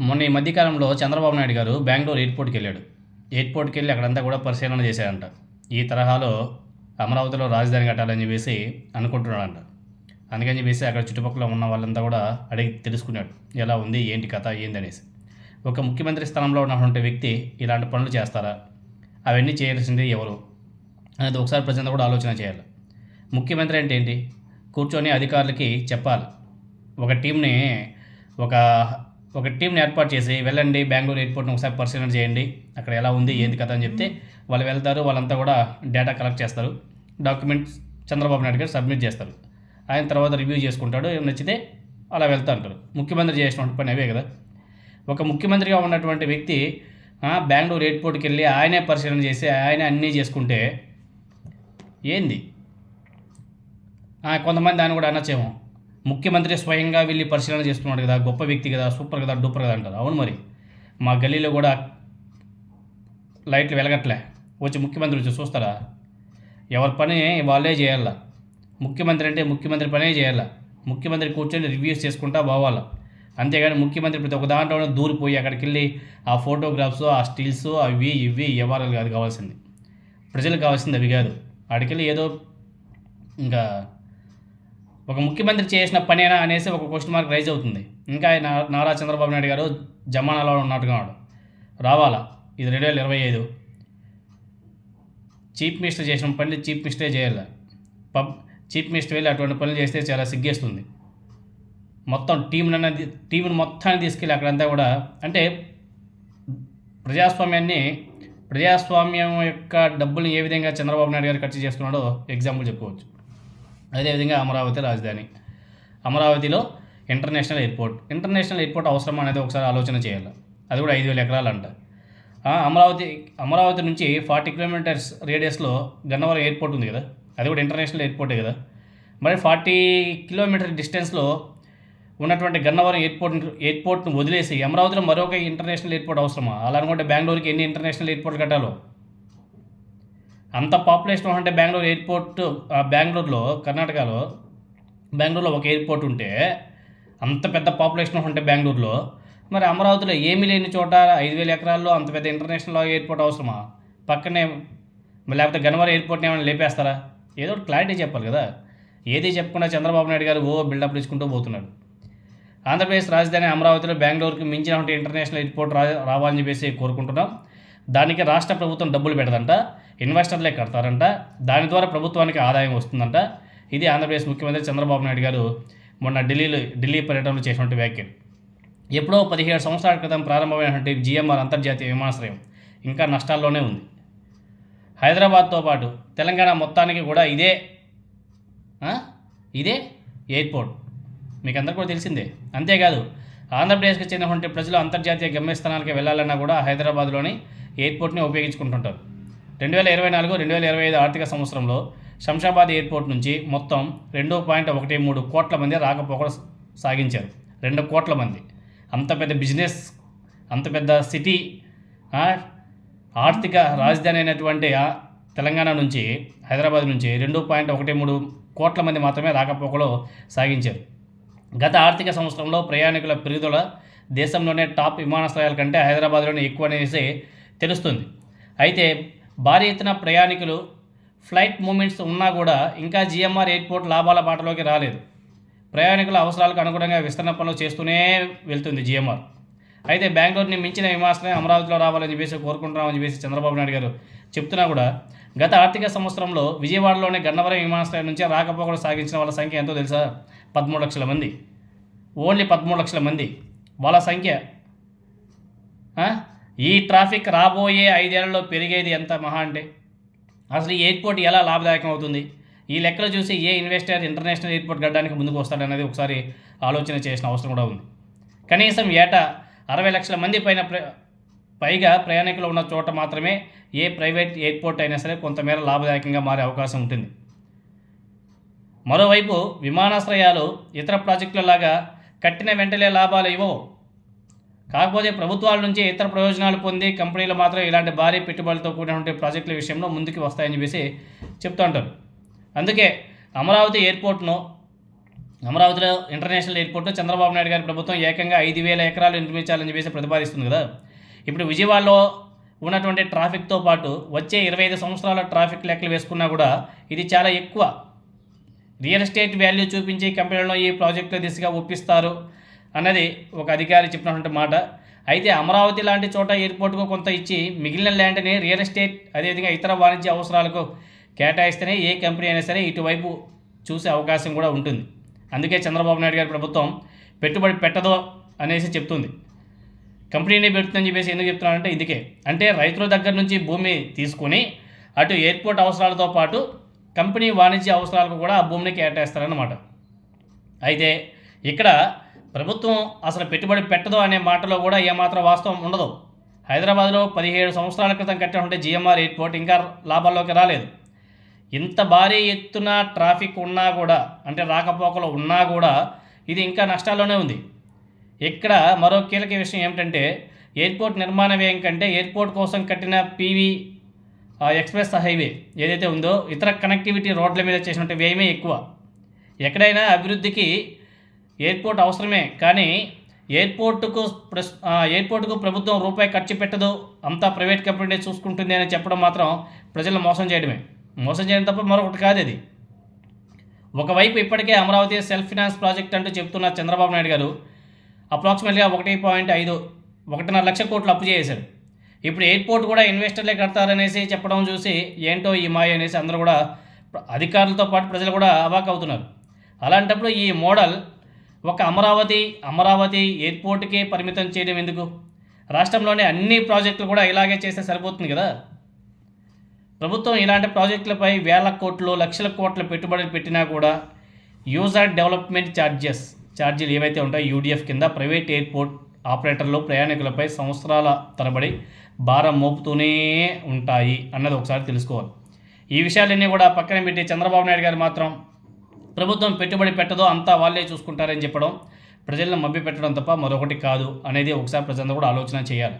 మొన్న ఈ మధ్యకాలంలో చంద్రబాబు నాయుడు గారు బెంగళూరు ఎయిర్పోర్ట్కి వెళ్ళాడు. ఎయిర్పోర్ట్కి వెళ్ళి అక్కడంతా కూడా పరిశీలన చేశాడంట. ఈ తరహాలో అమరావతిలో రాజధాని కట్టాలని చెప్పేసి అనుకుంటున్నాడంట. అందుకని చెప్పేసి అక్కడ చుట్టుపక్కల ఉన్న వాళ్ళంతా కూడా అడిగి తెలుసుకున్నాడు. ఎలా ఉంది? ఏంటి కథ? ఏంది అనేసి ఒక ముఖ్యమంత్రి స్థానంలో ఉన్నటువంటి వ్యక్తి ఇలాంటి పనులు చేస్తారా? అవన్నీ చేయాల్సింది ఎవరు? అనేది ఒకసారి ప్రజలంతా కూడా ఆలోచన చేయాలి. ముఖ్యమంత్రి అంటే ఏంటి? కూర్చొని అధికారులకి చెప్పాలి. ఒక టీంని ఒక ఒక టీంని ఏర్పాటు చేసి వెళ్ళండి బెంగళూరు ఎయిర్పోర్ట్ని ఒకసారి పరిశీలన చేయండి. అక్కడ ఎలా ఉంది ఏంది కథ అని చెప్తే వాళ్ళు వెళ్తారు వాళ్ళంతా కూడా డేటా కలెక్ట్ చేస్తారు. డాక్యుమెంట్స్ చంద్రబాబు నాయుడు గారు సబ్మిట్ చేస్తారు. ఆయన తర్వాత రివ్యూ చేసుకుంటాడు నచ్చితే అలా వెళ్తా ఉంటారు ముఖ్యమంత్రి చేసినటువంటి పని అవే కదా. ఒక ముఖ్యమంత్రిగా ఉన్నటువంటి వ్యక్తి బెంగళూరు ఎయిర్పోర్ట్కి వెళ్ళి ఆయనే పరిశీలన చేసి ఆయనే అన్నీ చేసుకుంటే ఏంది? కొంతమంది దాన్ని కూడా అనొచ్చేమో. ముఖ్యమంత్రి స్వయంగా వెళ్ళి పరిశీలన చేస్తున్నాడు కదా గొప్ప వ్యక్తి కదా సూపర్ కదా డూపర్ కదా అంటారు. అవును మరి. మా గల్లీలో కూడా లైట్లు వెలగట్లే. వచ్చి ముఖ్యమంత్రి వచ్చి చూస్తారా? ఎవరి పని వాళ్ళే చేయాలా. ముఖ్యమంత్రి అంటే ముఖ్యమంత్రి పనే చేయాలా. ముఖ్యమంత్రి కూర్చొని రివ్యూస్ చేసుకుంటా పోవాలా. అంతేగాని ముఖ్యమంత్రి ప్రతి ఒక్క దాంట్లో దూరిపోయి అక్కడికి వెళ్ళి ఆ ఫోటోగ్రాఫ్స్ ఆ స్టిల్స్ అవి ఇవి వ్యవహారాలు కాదు కావాల్సింది. ప్రజలకు కావాల్సింది అవి కాదు. ఆడికెళ్ళి ఏదో ఇంకా ఒక ముఖ్యమంత్రి చేసిన పనేనా అనేసి ఒక క్వశ్చన్ మార్క్ రైజ్ అవుతుంది. ఇంకా నారా చంద్రబాబు నాయుడు గారు జమానాలో ఉన్నట్టుగా రావాలా? ఇది రెండు వేల ఇరవై ఐదు. చీఫ్ మినిస్టర్ చేసిన పని చీఫ్ మినిస్టరే చేయాలి పబ్ చీఫ్ మినిస్టర్ వెళ్ళి అటువంటి పనులు చేస్తే చాలా సిగ్గేస్తుంది. మొత్తం టీంని టీంని మొత్తాన్ని తీసుకెళ్ళి అక్కడంతా కూడా అంటే ప్రజాస్వామ్యాన్ని ప్రజాస్వామ్యం యొక్క డబ్బులు ఏ విధంగా చంద్రబాబు నాయుడు గారు ఖర్చు చేస్తున్నాడో ఎగ్జాంపుల్ చెప్పుకోవచ్చు. అదేవిధంగా అమరావతి రాజధాని. అమరావతిలో ఇంటర్నేషనల్ ఎయిర్పోర్ట్. ఇంటర్నేషనల్ ఎయిర్పోర్ట్ అవసరం అనేది ఒకసారి ఆలోచన చేయాలి. అది కూడా ఐదు వేల ఎకరాలు అంట అమరావతి అమరావతి నుంచి ఫార్టీ కిలోమీటర్స్ రేడియస్లో గన్నవరం ఎయిర్పోర్ట్ ఉంది కదా? అది కూడా ఇంటర్నేషనల్ ఎయిర్పోర్టే కదా? మరి ఫార్టీ కిలోమీటర్ డిస్టెన్స్లో ఉన్నటువంటి గన్నవరం ఎయిర్పోర్ట్ ఎయిర్పోర్ట్ను వదిలేసి అమరావతిలో మరొక ఇంటర్నేషనల్ ఎయిర్పోర్ట్ అవసరమా? అలా అనుకుంటే బెంగళూరుకి ఎన్ని ఇంటర్నేషనల్ ఎయిర్పోర్ట్ కట్టాలో? అంత పాపులేషన్ అంటే బెంగళూరు ఎయిర్పోర్ట్ ఆ, బెంగళూరులో కర్ణాటకలో బెంగళూరులో ఒక ఎయిర్పోర్ట్ ఉంటే అంత పెద్ద పాపులేషన్ ఉంటే బెంగళూరులో. మరి అమరావతిలో ఏమీ లేని చోట ఐదు వేల ఎకరాల్లో అంత పెద్ద ఇంటర్నేషనల్ ఎయిర్పోర్ట్ అవసరమా? పక్కనే మరి లేకపోతే గన్నవరం ఎయిర్పోర్ట్ని ఏమైనా లేపేస్తారా? ఏదో క్లారిటీ చెప్పాలి కదా. ఏది చెప్పకుండా చంద్రబాబు నాయుడు గారు ఓ బిల్డప్ ఇచ్చుకుంటూ పోతున్నాడు ఆంధ్రప్రదేశ్ రాజధాని అమరావతిలో బెంగళూరుకి మించిన ఇంటర్నేషనల్ ఎయిర్పోర్ట్ రా రావాలని చెప్పేసి కోరుకుంటున్నాం. దానికి రాష్ట్ర ప్రభుత్వం డబ్బులు పెడదంట ఇన్వెస్టర్లే కడతారంట. దాని ద్వారా ప్రభుత్వానికి ఆదాయం వస్తుందంట. ఇది ఆంధ్రప్రదేశ్ ముఖ్యమంత్రి చంద్రబాబు నాయుడు గారు మొన్న ఢిల్లీలో ఢిల్లీ పర్యటనలో చేసినటువంటి వ్యాఖ్యలు. ఎప్పుడో పదిహేడు సంవత్సరాల క్రితం ప్రారంభమైనటువంటి జిఎంఆర్ అంతర్జాతీయ విమానాశ్రయం ఇంకా నష్టాల్లోనే ఉంది. హైదరాబాద్తో పాటు తెలంగాణ మొత్తానికి కూడా ఇదే ఇదే ఎయిర్పోర్ట్. మీకు అందరికీ కూడా తెలిసిందే. అంతేకాదు ఆంధ్రప్రదేశ్కి చెందినటువంటి ప్రజలు అంతర్జాతీయ గమ్యస్థానాలకు వెళ్ళాలన్నా కూడా హైదరాబాద్లోని ఎయిర్పోర్ట్ని ఉపయోగించుకుంటుంటారు. రెండు వేల ఇరవై నాలుగు రెండు వేల ఇరవై ఐదు ఆర్థిక సంవత్సరంలో శంషాబాద్ ఎయిర్పోర్ట్ నుంచి మొత్తం రెండు పాయింట్ ఒకటి మూడు కోట్ల మంది రాకపోకలు సాగించారు. రెండు కోట్ల మంది. అంత పెద్ద బిజినెస్ అంత పెద్ద సిటీ ఆర్థిక రాజధాని అయినటువంటి తెలంగాణ నుంచి హైదరాబాద్ నుంచి రెండు పాయింట్ ఒకటి మూడు కోట్ల మంది మాత్రమే రాకపోకలు సాగించారు. గత ఆర్థిక సంవత్సరంలో ప్రయాణికుల పెరుగుదల దేశంలోనే టాప్ విమానాశ్రయాల కంటే హైదరాబాద్లోనే ఎక్కువ అనేసి తెలుస్తుంది. అయితే భారీ ఎత్తున ప్రయాణికులు ఫ్లైట్ మూమెంట్స్ ఉన్నా కూడా ఇంకా జిఎంఆర్ ఎయిర్పోర్ట్ లాభాల బాటలోకి రాలేదు. ప్రయాణికుల అవసరాలకు అనుగుణంగా విస్తరణ పనులు చేస్తూనే వెళ్తుంది జిఎంఆర్. అయితే బెంగళూరుని మించిన విమానాశ్రయం అమరావతిలో రావాలని చెప్పేసి కోరుకుంటున్నామని చెప్పేసి చంద్రబాబు నాయుడు గారు చెప్తున్నా కూడా గత ఆర్థిక సంవత్సరంలో విజయవాడలోని గన్నవరం విమానాశ్రయం నుంచి రాకపోకలు సాగించిన వాళ్ళ సంఖ్య ఎంతో తెలుసా? పదమూడు లక్షల మంది. ఓన్లీ పదమూడు లక్షల మంది. వాళ్ళ సంఖ్య ఈ ట్రాఫిక్ రాబోయే ఐదేళ్ళలో పెరిగేది ఎంత మహా అంటే? అసలు ఈ ఎయిర్పోర్ట్ ఎలా లాభదాయకం అవుతుంది ఈ లెక్కలు చూసి ఏ ఇన్వెస్టర్ ఇంటర్నేషనల్ ఎయిర్పోర్ట్ కట్టడానికి ముందుకు వస్తాడనేది ఒకసారి ఆలోచన చేసిన అవసరం కూడా ఉంది. కనీసం ఏటా అరవై లక్షల మంది పైన ప్ర పైగా ప్రయాణికులు ఉన్న చోట మాత్రమే ఏ ప్రైవేట్ ఎయిర్పోర్ట్ అయినా సరే కొంతమేర లాభదాయకంగా మారే అవకాశం ఉంటుంది. మరోవైపు విమానాశ్రయాలు ఇతర ప్రాజెక్టుల లాగా కట్టిన వెంటనే లాభాలు ఇవ్వవు కాకపోతే ప్రభుత్వాల నుంచి ఇతర ప్రయోజనాలు పొంది కంపెనీలు మాత్రం ఇలాంటి భారీ పెట్టుబడులతో కూడినటువంటి ప్రాజెక్టుల విషయంలో ముందుకు వస్తాయని చెప్పేసి చెప్తూ ఉంటారు. అందుకే అమరావతి ఎయిర్పోర్ట్ను అమరావతిలో ఇంటర్నేషనల్ ఎయిర్పోర్ట్ చంద్రబాబు నాయుడు గారి ప్రభుత్వం ఏకంగా ఐదు వేల ఎకరాలు నిర్మించాలని చెప్పేసి ప్రతిపాదిస్తుంది కదా. ఇప్పుడు విజయవాడలో ఉన్నటువంటి ట్రాఫిక్తో పాటు వచ్చే ఇరవై ఐదు సంవత్సరాల ట్రాఫిక్ లెక్కలు వేసుకున్నా కూడా ఇది చాలా ఎక్కువ. రియల్ ఎస్టేట్ వాల్యూ చూపించి కంపెనీలను ఈ ప్రాజెక్టుల దిశగా ఒప్పిస్తారు. అన్నది ఒక అధికారి చెప్పినటువంటి మాట. అయితే అమరావతి లాంటి చోట ఎయిర్పోర్ట్కు కొంత ఇచ్చి మిగిలిన ల్యాండ్ని రియల్ ఎస్టేట్ అదేవిధంగా ఇతర వాణిజ్య అవసరాలకు కేటాయిస్తేనే ఏ కంపెనీ అయినా సరే ఇటువైపు చూసే అవకాశం కూడా ఉంటుంది. అందుకే చంద్రబాబు నాయుడు గారి ప్రభుత్వం పెట్టుబడి పెట్టదో అనేసి చెప్తుంది. కంపెనీనే పెడుతుందని చెప్పేసి ఎందుకు చెప్తున్నానంటే ఇందుకే. అంటే రైతుల దగ్గర నుంచి భూమి తీసుకొని అటు ఎయిర్పోర్ట్ అవసరాలతో పాటు కంపెనీ వాణిజ్య అవసరాలకు కూడా ఆ భూమిని కేటాయిస్తారన్నమాట. అయితే ఇక్కడ ప్రభుత్వం అసలు పెట్టుబడి పెట్టదు అనే మాటలో కూడా ఏమాత్రం వాస్తవం ఉండదు. హైదరాబాద్లో పదిహేడు సంవత్సరాల క్రితం కట్టినటువంటి జిఎంఆర్ ఎయిర్పోర్ట్ ఇంకా లాభాల్లోకి రాలేదు. ఇంత భారీ ఎత్తున ట్రాఫిక్ ఉన్నా కూడా అంటే రాకపోకలు ఉన్నా కూడా ఇది ఇంకా నష్టాల్లోనే ఉంది. ఇక్కడ మరో కీలక విషయం ఏమిటంటే ఎయిర్పోర్ట్ నిర్మాణ వ్యయం కంటే ఎయిర్పోర్ట్ కోసం కట్టిన పీవీ ఎక్స్ప్రెస్ హైవే ఏదైతే ఉందో ఇతర కనెక్టివిటీ రోడ్ల మీద చేసినట్టు వ్యయమే ఎక్కువ. ఎక్కడైనా అభివృద్ధికి ఎయిర్పోర్ట్ అవసరమే కానీ ఎయిర్పోర్టుకు ఎయిర్పోర్టుకు ప్రభుత్వం రూపాయి ఖర్చు పెట్టదు. అంతా ప్రైవేట్ కంపెనీ చూసుకుంటుంది అని చెప్పడం మాత్రం ప్రజలను మోసం చేయడమే. మోసం చేయడం తప్ప మరొకటి కాదు అది ఒకవైపు ఇప్పటికే అమరావతి సెల్ఫ్ ఫినాన్స్ ప్రాజెక్ట్ అంటూ చెప్తున్న చంద్రబాబు నాయుడు గారు అప్రాక్సిమేట్గా ఒకటి పాయింట్ ఐదు ఒకటిన్నర లక్ష కోట్లు అప్పు చేశారు ఇప్పుడు ఎయిర్పోర్ట్ కూడా ఇన్వెస్టర్లే కడతారనేసి చెప్పడం చూసి ఏంటో ఈ మాయ అనేసి అందరూ కూడా అధికారులతో పాటు ప్రజలు కూడా అవాక్ అవుతున్నారు. అలాంటప్పుడు ఈ మోడల్ ఒక అమరావతి అమరావతి ఎయిర్పోర్ట్కే పరిమితం చేయడం ఎందుకు? రాష్ట్రంలోని అన్ని ప్రాజెక్టులు కూడా ఇలాగే చేస్తే సరిపోతుంది కదా? ప్రభుత్వం ఇలాంటి ప్రాజెక్టులపై వేల కోట్లు లక్షల కోట్ల పెట్టుబడులు పెట్టినా కూడా యూజర్ డెవలప్మెంట్ ఛార్జెస్ ఛార్జీలు ఏవైతే ఉంటాయో యూడిఎఫ్ కింద ప్రైవేట్ ఎయిర్పోర్ట్ ఆపరేటర్లు ప్రయాణికులపై సంవత్సరాల తరబడి భారం మోపుతూనే ఉంటాయి అన్నది ఒకసారి తెలుసుకోవాలి. ఈ విషయాలన్నీ కూడా పక్కన పెట్టి చంద్రబాబు నాయుడు గారు మాత్రం ప్రభుత్వం పెట్టుబడి పెట్టదో అంతా వాళ్ళే చూసుకుంటారని చెప్పడం ప్రజలను మభ్య పెట్టడం తప్ప మరొకటి కాదు అనేది ఒకసారి ప్రజలందరూ కూడా ఆలోచన చేయాలి.